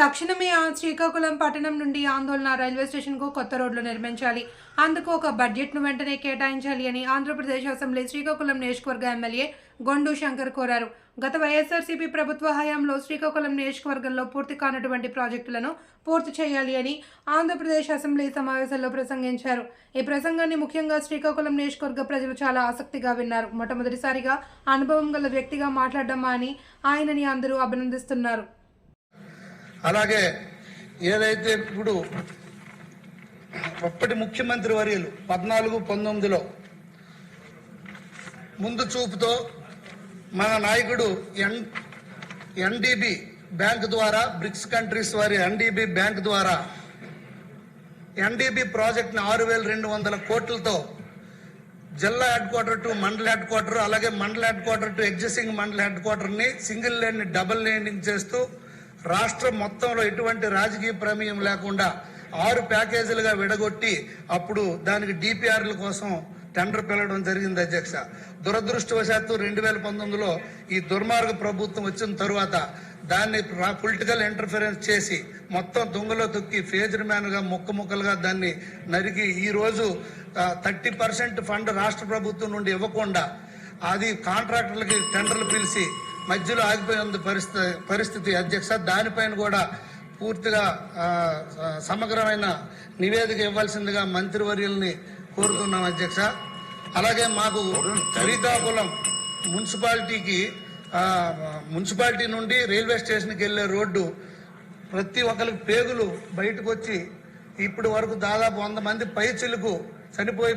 తక్షణమే ఆ శ్రీకాకుళం పట్టణం నుండి ఆందోళన రైల్వే స్టేషన్కు కొత్త రోడ్లు నిర్మించాలి. అందుకు ఒక బడ్జెట్ను వెంటనే కేటాయించాలి అని ఆంధ్రప్రదేశ్ అసెంబ్లీ శ్రీకాకుళం నియోజకవర్గ ఎమ్మెల్యే గొండు శంకర్ కోరారు. గత వైఎస్ఆర్సీపీ ప్రభుత్వ హయాంలో శ్రీకాకుళం నియోజకవర్గంలో పూర్తి కానటువంటి ప్రాజెక్టులను పూర్తి చేయాలి అని ఆంధ్రప్రదేశ్ అసెంబ్లీ సమావేశంలో ప్రసంగించారు. ఈ ప్రసంగాన్ని ముఖ్యంగా శ్రీకాకుళం నియోజకవర్గ ప్రజలు చాలా ఆసక్తిగా విన్నారు. మొట్టమొదటిసారిగా అనుభవం గల వ్యక్తిగా మాట్లాడమ్మా అని ఆయనని అందరూ అభినందిస్తున్నారు. అలాగే ఏదైతే ఇప్పుడు అప్పటి ముఖ్యమంత్రి వర్యులు పద్నాలుగు పంతొమ్మిదిలో ముందు చూపుతో మన నాయకుడు ఎన్ ఎన్డీబీ బ్యాంక్ ద్వారా బ్రిక్స్ కంట్రీస్ వారి ఎన్డీబీ బ్యాంక్ ద్వారా ఎన్డీబీ ప్రాజెక్ట్ని ఆరు వేల రెండు వందల కోట్లతో జిల్లా హెడ్ క్వార్టర్ టు మండల హెడ్ క్వార్టర్ అలాగే మండల హెడ్ క్వార్టర్ టు ఎగ్జిస్టింగ్ మండల హెడ్ క్వార్టర్ని సింగిల్ లేన్ డబుల్ లేనింగ్ చేస్తూ రాష్ట్రం మొత్తంలో ఎటువంటి రాజకీయ ప్రమేయం లేకుండా ఆరు ప్యాకేజీలుగా విడగొట్టి అప్పుడు దానికి డిపిఆర్ల కోసం టెండర్ పిలవడం జరిగింది అధ్యక్ష. దురదృష్టవశాత్తు రెండు వేల పంతొమ్మిదిలో ఈ దుర్మార్గ ప్రభుత్వం వచ్చిన తరువాత దాన్ని పొలిటికల్ ఇంటర్ఫరెన్స్ చేసి మొత్తం దొంగలో తొక్కి ఫేజర్ మ్యాన్గా ముక్క ముక్కలుగా దాన్ని నరికి ఈరోజు థర్టీ పర్సెంట్ ఫండ్ రాష్ట్ర ప్రభుత్వం నుండి ఇవ్వకుండా అది కాంట్రాక్టర్లకి టెండర్లు పిలిచి మధ్యలో ఆగిపోయిన పరిస్థితి పరిస్థితి అధ్యక్ష. దానిపైన కూడా పూర్తిగా సమగ్రమైన నివేదిక ఇవ్వాల్సిందిగా మంత్రివర్యుల్ని కోరుతున్నాం అధ్యక్ష. అలాగే మాకు శ్రీకాకుళం మున్సిపాలిటీకి మున్సిపాలిటీ నుండి రైల్వే స్టేషన్కి వెళ్ళే రోడ్డు ప్రతి ఒక్కరికి పేగులు బయటకు వచ్చి ఇప్పటి వరకు దాదాపు వంద మంది పై చిలుకు చనిపోయి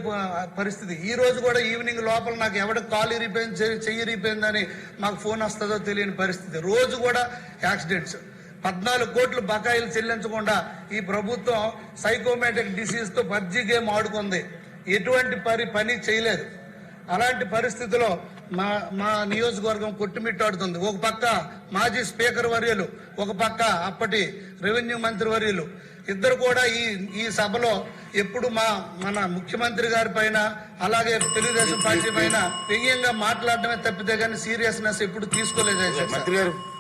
పరిస్థితి. ఈ రోజు కూడా ఈవినింగ్ లోపల నాకు ఎవడ కాల్ ఇరిపోయింది చెయ్యి- ఇరిపోయిందని మాకు ఫోన్ వస్తుందో తెలియని పరిస్థితి. రోజు కూడా యాక్సిడెంట్స్. పద్నాలుగు కోట్లు బకాయిలు చెల్లించకుండా ఈ ప్రభుత్వం సైకోమేటిక్ డిసీజ్తో పబ్జీ గేమ్ ఆడుకుంది. ఎటువంటి పని పని చేయలేదు. అలాంటి పరిస్థితిలో మా మా నియోజకవర్గం కొట్టుమిట్టాడుతుంది. ఒక పక్క మాజీ స్పీకర్ వర్యులు ఒక పక్క అప్పటి రెవెన్యూ మంత్రి వర్యులు. ఇద్దరు కూడా ఈ ఈ సభలో ఎప్పుడు మా మన ముఖ్యమంత్రి గారి పైన అలాగే తెలుగుదేశం పార్టీ పైన వ్యంగ్యంగా మాట్లాడటమే తప్పితే కానీ సీరియస్నెస్ ఎప్పుడు తీసుకోలేదు మంత్రి గారు